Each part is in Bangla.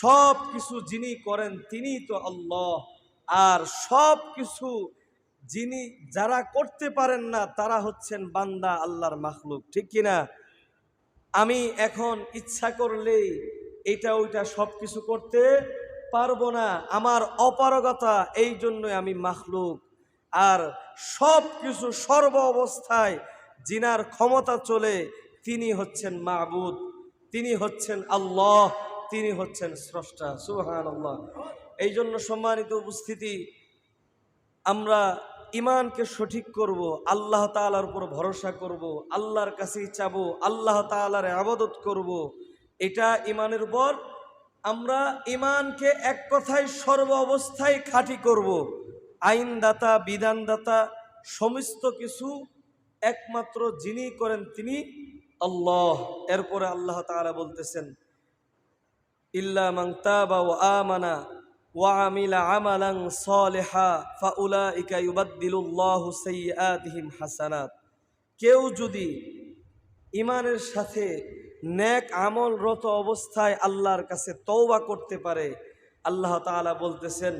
সব কিছু যিনি করেন তিনি তো আল্লাহ। আর সব কিছু যিনি যারা করতে পারেন না, তারা হচ্ছেন বান্দা আল্লাহর মাখলুক। ঠিক কিনা? আমি এখন ইচ্ছা করলেই এটা ওইটা সব কিছু করতে পারব না। আমার অপারগতা এই জন্যই আমি মাখলুক। আর সব কিছু সর্ব অবস্থায় জিনার ক্ষমতা চলে, তিনি হচ্ছেন মাহবুদ তিনি হচ্ছেন আল্লাহ। তিনি হচ্ছেন স্রষ্টা সুহান আল্লাহ এই জন্য সম্মানিত উপস্থিতি, আমরা ইমানকে সঠিক করব, আল্লাহ তাআলার উপর ভরসা করব, আল্লাহর কাছেই চাব, আল্লাহ তাআলার আবাদত করব, এটা ইমানের উপর আমরা ইমানকে এক কথায় সর্ব অবস্থায় খাঁটি করব। আইনদাতা, বিধানদাতা, সমস্ত কিছু একমাত্র যিনি করেন তিনি আল্লাহ। এরপরে আল্লাহ তাআলা বলতেছেন ইল্লা মান তাবা ওয়া আমানা ওয়া আমিলা আমালান সালিহা ফাউলাইকা ইউবাদদিলুল্লাহু সাইয়্যাতিহিম হাসানাত। কেউ যদি ইমানের সাথে নেক আমলরত অবস্থায় আল্লাহর কাছে তওবা করতে পারে, আল্লাহ তাআলা বলতেছেন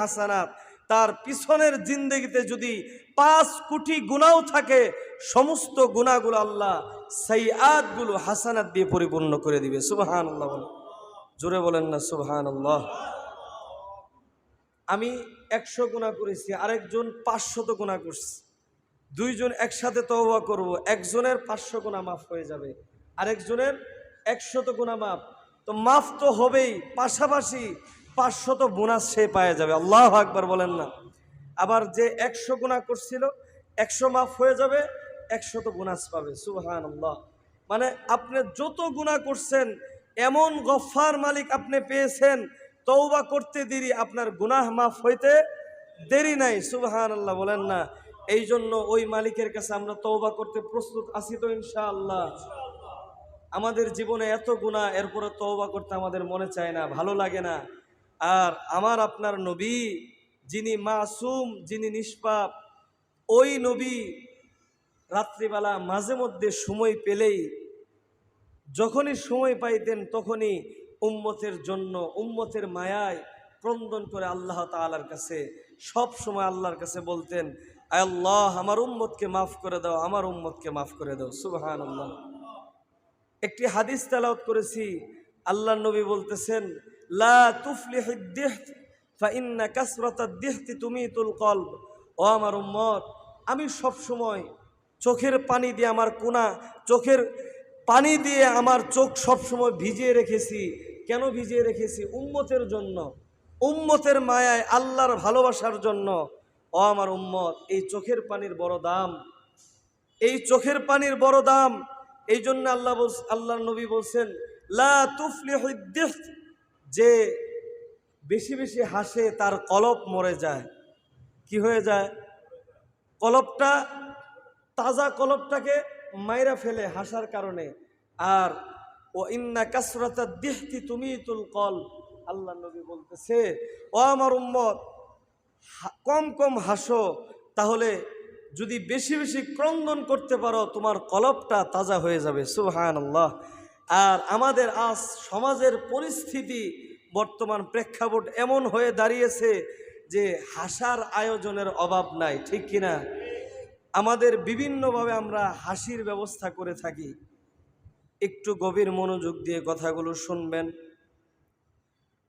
হাসানাত। তার পিছনের জিন্দগিতে যদি পাঁচ কোটি গুণাও থাকে সমস্ত গুণাগুলো আল্লাহ সাইয়াদগুলো হাসানাত দিয়ে পরিপূর্ণ করে দিবে। সুবহান আল্লাহ বলেন। জোরে বলেন না সুবহান আল্লাহ আমি একশো গুণা করেছি, আরেকজন পাঁচশত গুণা করছি। দুইজন একসাথে তওবা করব, একজনের পাঁচশো গুণা মাফ হয়ে যাবে, আরেকজনের একশত গুণা মাফ। তো মাফ তো হবেই, পাশাপাশি পাঁচশত বোনাস সে পাওয়া যাবে। আল্লাহ আকবার বলেন না। আবার যে একশো গুণা করছিল, একশো মাফ হয়ে যাবে একশত গুনাস পাবে আল্লাহ মানে আপনি যত গুণা করছেন, এমন গফার মালিক আপনি পেয়েছেন তৌবা করতে দেরি, আপনার গুনাহ মাফ হইতে দেরি নাই সুবহান আল্লাহ বলেন না। এই জন্য ওই মালিকের কাছে আমরা তৌবা করতে প্রস্তুত আছি তো ইনশাআল্লাহ। আমাদের জীবনে এত গুণা এরপরে তওবা করতে আমাদের মনে চায় না, ভালো লাগে না। আর আমার আপনার নবী, যিনি মাসুম, যিনি নিষ্পাপ, ওই নবী রাত্রিবেলা মাঝে মধ্যে সময় পেলেই যখনই সময় পাইতেন তখনই উম্মতের জন্য, উম্মতের মায়ায় ক্রন্দন করে আল্লাহ তালার কাছে, সব সময় আল্লাহর কাছে বলতেন আল্লাহ, আমার উম্মতকে মাফ করে দাও, আমার উম্মতকে মাফ করে দাও। সুবহান আল্লাহ একটি হাদিস তেলাওত করেছি আল্লাহ নবী বলতেছেন, লা কাসরাতাদ দিহতি তুমিতুল কলব। ও আমার উম্মত, আমি সব সময় চোখের পানি দিয়ে আমার কোনা, চোখের পানি দিয়ে আমার চোখ সবসময় ভিজিয়ে রেখেছি। কেন ভিজিয়ে রেখেছি? উম্মতের জন্য। উম্মতের মায়ায় আল্লাহর ভালোবাসার জন্য। ও আমার উম্মত, এই চোখের পানির বড় দাম। এই চোখের পানির বড় দাম। এই জন্য আল্লাহ আল্লাহর নবী বলছেন, লা যে বেশি বেশি হাসে তার কলপ মরে যায়। কি হয়ে যায়? কলবটা তাজা কলবটাকে মাইরা ফেলে হাসার কারণে। আর, ও ইন্না কাসরাতা দিহতি তুমি তুল কল। আল্লাহ নবী বলতেছে, ও আমার উম্মত কম কম হাসো। তাহলে যদি বেশি বেশি ক্রন্দন করতে পারো, তোমার কলবটা তাজা হয়ে যাবে। সুহান আল্লাহ আর আমাদের আজ সমাজের পরিস্থিতি বর্তমান প্রেক্ষাপট এমন হয়ে দাঁড়িয়েছে যে হাসার আয়োজনের অভাব নাই, ঠিক কিনা? আমাদের বিভিন্নভাবে আমরা হাসির ব্যবস্থা করে থাকি। একটু গভীর মনোযোগ দিয়ে কথাগুলো শুনবেন।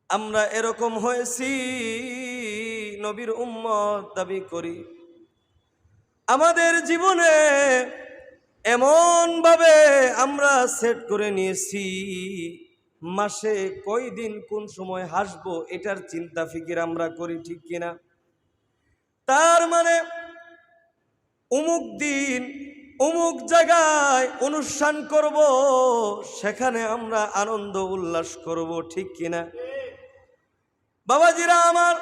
আমরা এরকম হয়েছি, নবীর উম্মত দাবি করি। আমাদের জীবনে এমনভাবে আমরা সেট করে নিয়েছি, মাসে কয় দিন কোন সময় হাসবো এটার চিন্তা ফিকির আমরা করি ঠিক কিনা? তার মানে অমুক দিন, অমুক জায়গায় অনুষ্ঠান করব, সেখানে আমরা আনন্দ উল্লাস করব, ঠিক কিনা? বাবাজিরা আমার,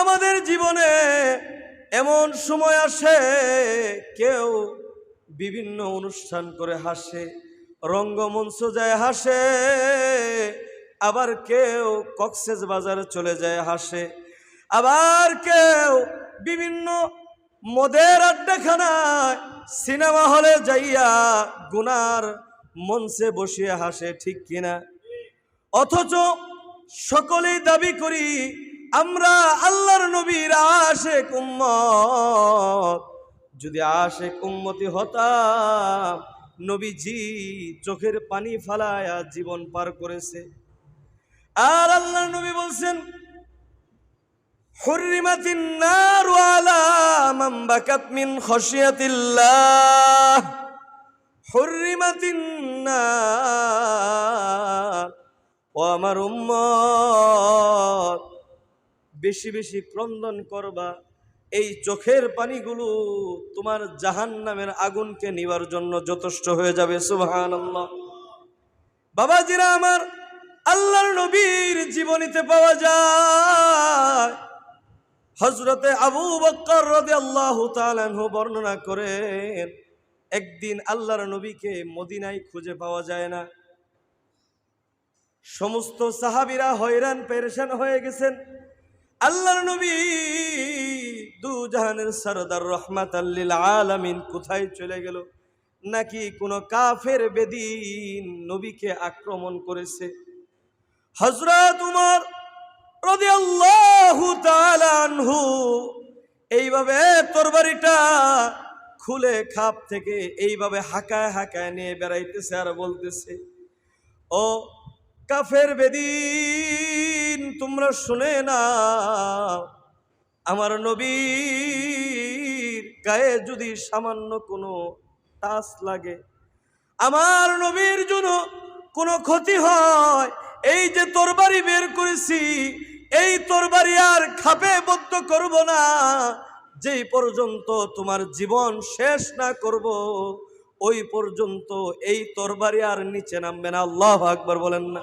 আমাদের জীবনে এমন সময় আসে, কেউ বিভিন্ন অনুষ্ঠান করে হাসে, রঙ্গমঞ্চ যায় হাসে, আবার কেউ কক্সেস বাজারে চলে যায় হাসে, আবার কেউ বিভিন্ন মদের আড্ডাখানায় সিনেমা হলে যাইয়া গুনার মঞ্চে বসিয়ে হাসে, ঠিক কিনা? অথচ সকলেই দাবি করি, আমরা আল্লাহর নবীর আশেক উম্মত। যদি আশেক উম্মতি হতাম, নবীজি চোখের পানি ফালায়া জীবন পার করেছে। আর আল্লাহর নবী বলছেন حرمت النار على من بكت من خشية الله حرمت النار ও আমার উম্মত বেশি বেশি ক্রন্দন করবা এই চোখের পানিগুলো তোমার জাহান নামের আগুনকে নিবার জন্য যথেষ্ট হয়ে যাবে সুবহান বাবাজিরা আমার আল্লাহর নবীর জীবনীতে পাওয়া যায় হজরতে আবু তালানহু বর্ণনা করেন, একদিন আল্লাহর নবীকে মদিনায় খুঁজে পাওয়া যায় না। সমস্ত সাহাবিরা হয়রান, পেরেশান হয়ে গেছেন। আল্লাহর নবী দু জাহানের সরদার রহমাত আলামিন কোথায় চলে গেল? নাকি কোনো কাফের বেদিন নবীকে আক্রমণ করেছে? হজরত উমর আনহু। এইভাবে তরবারিটা খুলে খাপ থেকে এইভাবে হাঁকায় হাঁকায় নিয়ে বেড়াইতেছে আর বলতেছে, ও কাফের বেদিন, তোমরা শুনে না আমার নবীর গায়ে যদি সামান্য কোনো টাচ লাগে, আমার নবীর জন্য কোনো ক্ষতি হয় এই যে তরবারি বের করেছি, এই তরবারি আর খাপে বদ্ধ করব না। যেই পর্যন্ত তোমার জীবন শেষ না করব, ওই পর্যন্ত এই তরবারি আর নিচে নামবে না। আল্লাহ আকবার বলেন না।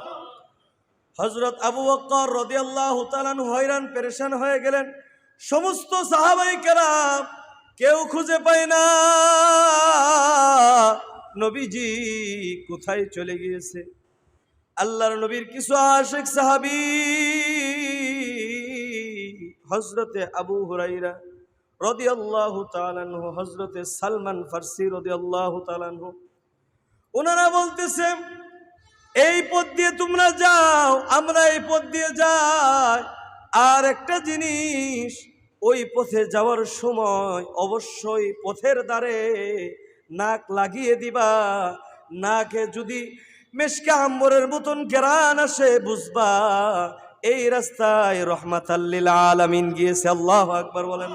হজরত আবু বকর রদিয়াল্লাহ তালান হয়রান, পেরেশান হয়ে গেলেন। সমস্ত সাহাবাই কেরাম কেউ খুঁজে পায় না। নবীজি কোথায় চলে গিয়েছে? আল্লাহর নবীর কিছু আশেক সাহাবি হজরতে আবু হুরাইরা রদি আল্লাহ তালানহু হজরতে সালমান ফার্সি রদি আল্লাহ তালানহু ওনারা বলতেছে, এই পথ দিয়ে তোমরা যাও, আমরা এই পথ দিয়ে যাই। আর একটা জিনিস, ওই পথে যাওয়ার সময় অবশ্যই পথের দ্বারে নাক লাগিয়ে দিবা। নাকে যদি মেশকা আম্বরের মতন কেরান আসে, বুঝবা? এই রাস্তায় রহমাত আল্লিল আলমিন গিয়েছে, আল্লাহ আকবর বলেন।